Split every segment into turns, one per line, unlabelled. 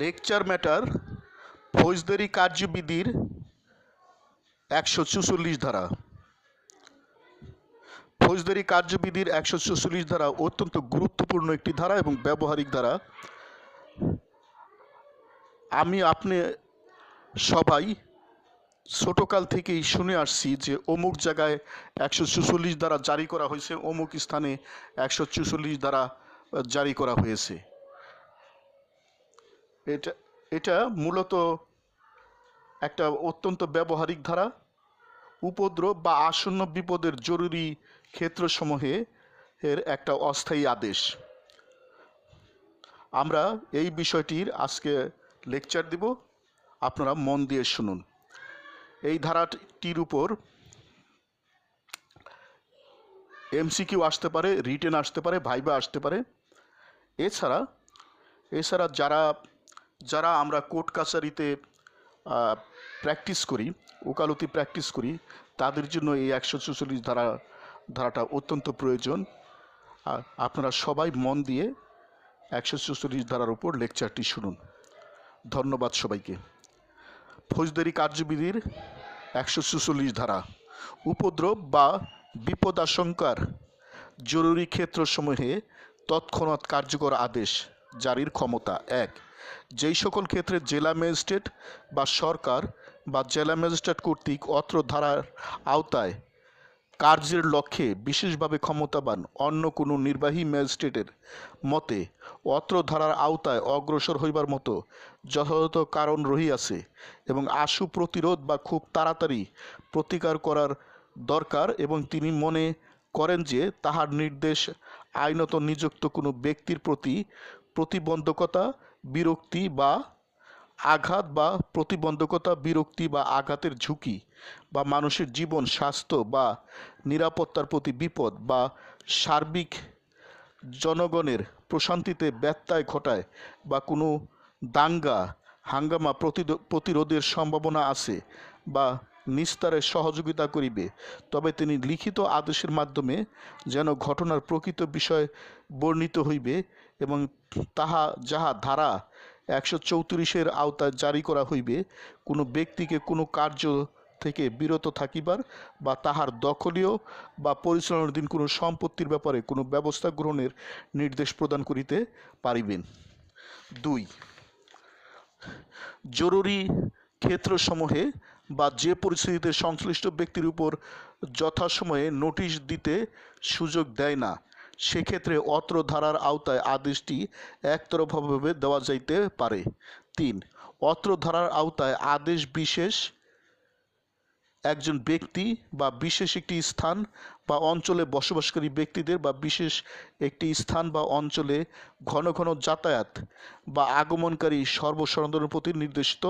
Lecture matter ফৌজদারি কার্যবিধির একশো চুচল্লিশ ধারা ফৌজদারি কার্যবিধির একশো চুচল্লিশ ধারা অত্যন্ত গুরুত্বপূর্ণ একটি ধারা এবং ব্যবহারিক ধারা আমি আপনি সবাই ছোটোকাল থেকেই শুনে আসছি যে অমুক জায়গায় একশো চুচল্লিশ দ্বারা জারি করা হয়েছে অমুক স্থানে একশো চুচল্লিশ দ্বারা জারি করা হয়েছে এটা এটা মূলত একটা অত্যন্ত ব্যবহারিক ধারা উপদ্রব বা আসন্ন বিপদের জরুরি ক্ষেত্রসমূহে এর একটা অস্থায়ী আদেশ আমরা এই বিষয়টির আজকে লেকচার দিব আপনারা মন দিয়ে শুনুন এই ধারাটির উপর এমসিকিউ আসতে পারে রিটেন আসতে পারে ভাইবা আসতে পারে এছাড়া এছাড়া যারা যারা আমরা কোর্ট কাছারিতে প্র্যাকটিস করি ওকালতি প্র্যাকটিস করি তাদের জন্য এই একশো চৌচল্লিশ ধারা ধারাটা অত্যন্ত প্রয়োজন আর আপনারা সবাই মন দিয়ে একশো চৌচল্লিশ ধারার উপর লেকচারটি শুনুন ধন্যবাদ সবাইকে ফৌজদারি কার্যবিধির একশো চৌচল্লিশ ধারা উপদ্রব বা বিপদ আশঙ্কার জরুরি ক্ষেত্রসমূহে তৎক্ষণাৎ কার্যকর আদেশ জারির ক্ষমতা এক যেই সকল ক্ষেত্রে জেলা ম্যাজিস্ট্রেট বা সরকার বা জেলা ম্যাজিস্ট্রেট কর্তৃক অত্র ধারার আওতায় কার্যের লক্ষ্যে বিশেষভাবে ক্ষমতাবান অন্য কোনো নির্বাহী ম্যাজিস্ট্রেটের মতে অত্র ধারার আওতায় অগ্রসর হইবার মতো যথাযথ কারণ রহিয়াছে এবং আশু প্রতিরোধ বা খুব তাড়াতাড়ি প্রতিকার করার দরকার এবং তিনি মনে করেন যে তাহার নির্দেশ আইনত নিযুক্ত কোনো ব্যক্তির প্রতি প্রতিবন্ধকতা বিরক্তি বা আঘাত বা প্রতিবন্ধকতা বিরক্তি বা আঘাতের ঝুঁকি বা মানুষের জীবন স্বাস্থ্য বা নিরাপত্তার প্রতি বিপদ বা সার্বিক জনগণের প্রশান্তিতে ব্যত্যয় ঘটায় বা কোনো দাঙ্গা হাঙ্গামা প্রতিরোধের সম্ভাবনা আছে বা নিস্তারে সহযোগিতা করিবে তবে তিনি লিখিত আদেশের মাধ্যমে যেন ঘটনার প্রকৃত বিষয় বর্ণিত হইবে এবং তাহা যাহা ধারা একশো চৌত্রিশের আওতায় জারি করা হইবে কোনো ব্যক্তিকে কোনো কার্য থেকে বিরত থাকিবার বা তাহার দখলীয় বা পরিচালনার দিন কোনো সম্পত্তির ব্যাপারে কোনো ব্যবস্থা গ্রহণের নির্দেশ প্রদান করিতে পারিবেন দুই জরুরি ক্ষেত্রসমূহে বা যে পরিস্থিতিতে সংশ্লিষ্ট ব্যক্তির উপর যথাসময়ে নোটিশ দিতে সুযোগ দেয় না সেক্ষেত্রে অত্র ধারার আওতায় আদেশটি একতরফাভাবে দেওয়া যাইতে পারে তিন অত্র ধারার আওতায় আদেশ বিশেষ একজন ব্যক্তি বা বিশেষ একটি স্থান বা অঞ্চলে বসবাসকারী ব্যক্তিদের বা বিশেষ একটি স্থান বা অঞ্চলে ঘন ঘন যাতায়াত বা আগমনকারী সর্বসাধারণের প্রতি নির্দেশিত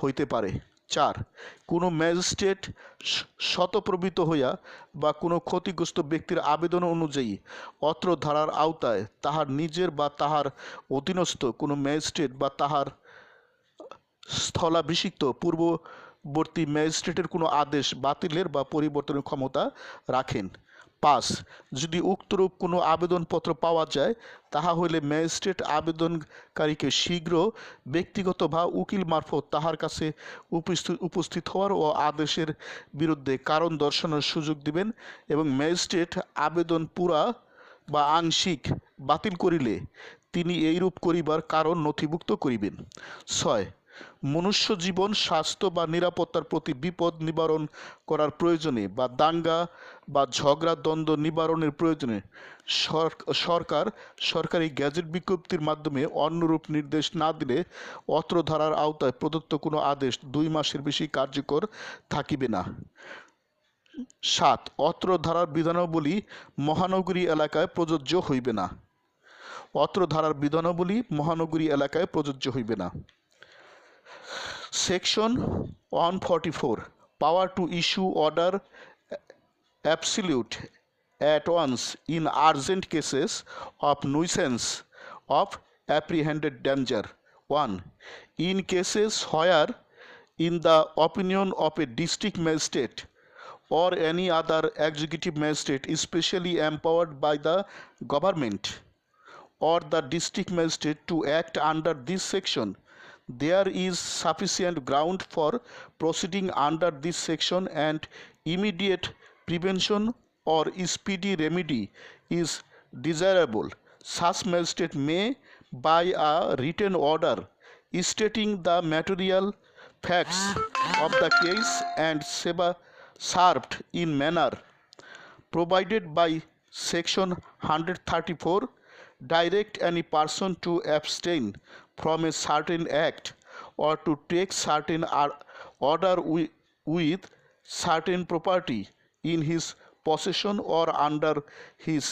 হইতে পারে চার কোনো ম্যাজিস্ট্রেট শতপ্রবৃত হইয়া বা কোনো ক্ষতিগ্রস্ত ব্যক্তির আবেদন অনুযায়ী অত্র ধারার আওতায় তাহার নিজের বা তাহার অধীনস্থ কোনো ম্যাজিস্ট্রেট বা তাহার স্থলাভিষিক্ত পূর্ববর্তী ম্যাজিস্ট্রেটের কোনো আদেশ বাতিলের বা পরিবর্তনের ক্ষমতা রাখেন পাস যদি উক্তরূপ কোনো আবেদনপত্র পাওয়া যায় তাহা হইলে ম্যাজিস্ট্রেট আবেদনকারীকে শীঘ্র ব্যক্তিগত বা উকিল মারফত তাহার কাছে উপস্থিত হওয়ার ও আদেশের বিরুদ্ধে কারণ দর্শনের সুযোগ দিবেন এবং ম্যাজিস্ট্রেট আবেদন পুরা বা আংশিক বাতিল করিলে তিনি এইরূপ করিবার কারণ নথিভুক্ত করিবেন ছয় মনুষ্য জীবন স্বাস্থ্য বা নিরাপত্তার প্রতি বিপদ নিবারণ করার প্রয়োজনে বা দাঙ্গা বা ঝগড়া দ্বন্দ্ব নিবারণের প্রয়োজনে সরকার সরকারি গ্যাজেট বিজ্ঞপ্তির মাধ্যমে অন্যরূপ নির্দেশ না দিলে অত্র ধারার আওতায় প্রদত্ত কোনো আদেশ দুই মাসের বেশি কার্যকর থাকিবে না সাত অত্র ধারার বিধানাবলী মহানগরী এলাকায় প্রযোজ্য হইবে না অত্র ধারার বিধানাবলী মহানগরী এলাকায় প্রযোজ্য হইবে না Section 144. Power to issue order absolute at once in urgent cases of nuisance of apprehended danger. 1. In cases where, in the opinion of a district magistrate or any other executive magistrate especially empowered by the government or the district magistrate to act under this section, there is sufficient ground for proceeding under this section and immediate prevention or speedy remedy is desirable. Such magistrate may, by a written order stating the material facts of the case and served in manner provided by section 134 direct any person to abstain from a certain act or to take certain order with certain property in his possession or under his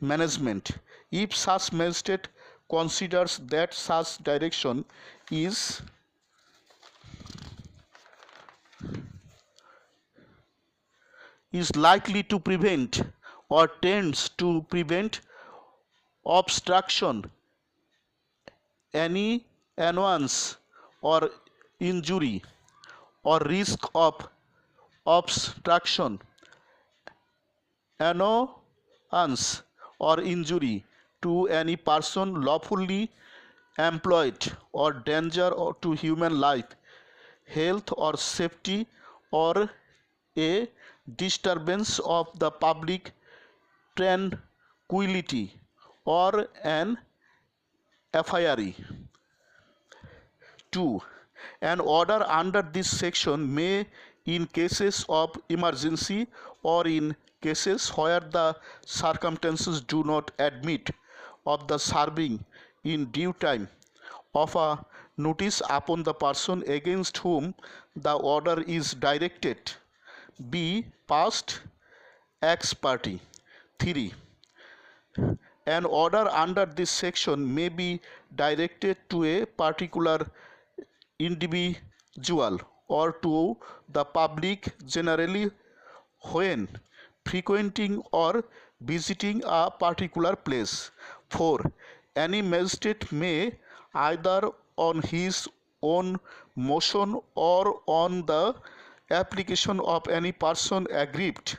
management if such magistrate considers that such direction is is likely to prevent or tends to prevent obstruction any annoyance or injury or risk of obstruction annoyance or injury to any person lawfully employed or danger or to human life health or safety or a disturbance of the public tranquility or an FIRE. 2. An order under this section may, in cases of emergency or in cases where the circumstances do not admit of the serving in due time of a notice upon the person against whom the order is directed, be past ex party. 3. An order under this section may be directed to a particular individual or to the public generally when frequenting or visiting a particular place. 4. Any magistrate may either on his own motion or on the application of any person aggrieved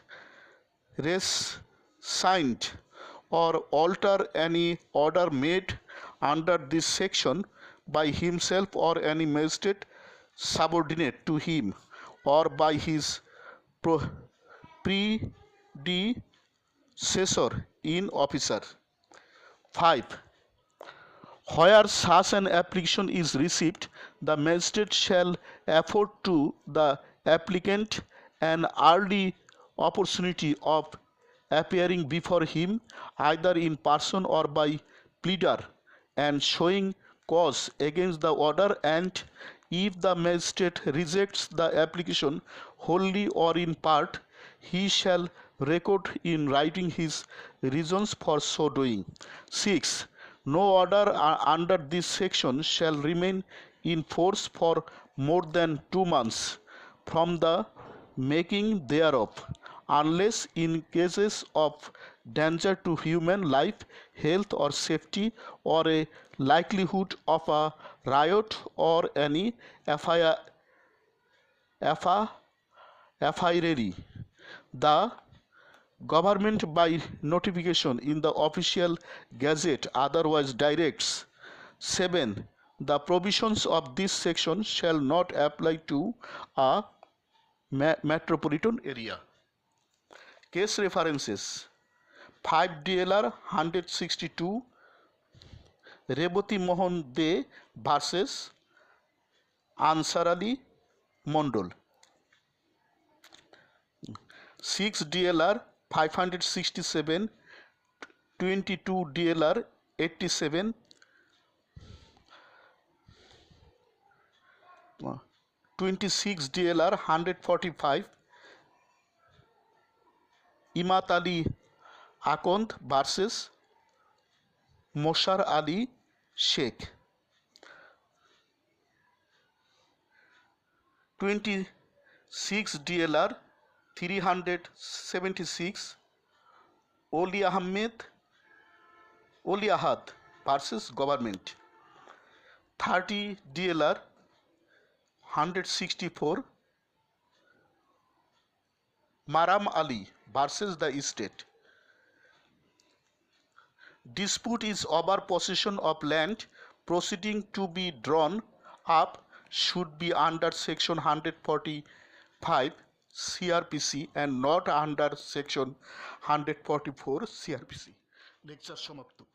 res signed or alter any order made under this section by himself or any magistrate subordinate to him or by his predecessor in officer. 5. Where such an application is received, the magistrate shall afford to the applicant an early opportunity of appearing before him either in person or by pleader and showing cause against the order and if the magistrate rejects the application wholly or in part he shall record in writing his reasons for so doing 6 no order uh, under this section shall remain in force for more than 2 months from the making thereof unless in cases of danger to human life, health or safety or a likelihood of a riot or any affair, affair, The government by notification in the official gazette otherwise directs 7 the provisions of this section shall not apply to a metropolitan area case references five DLR hundred sixty two Rebati Mohan De versus Ansar Ali Mondal six DLR five hundred sixty seven twenty two DLR eighty seven twenty six DLR hundred forty five Imat Ali Akanda versus Moshar Ali Sheikh twenty six DLR three hundred seventy six Oli Ahmed Oli Ahad versus government thirty DLR hundred sixty four Maram Ali versus the state. Dispute is over possession of land. Proceeding to be drawn up should be under section 145 CRPC and not under section 144 CRPC. lecture সমাপ্ত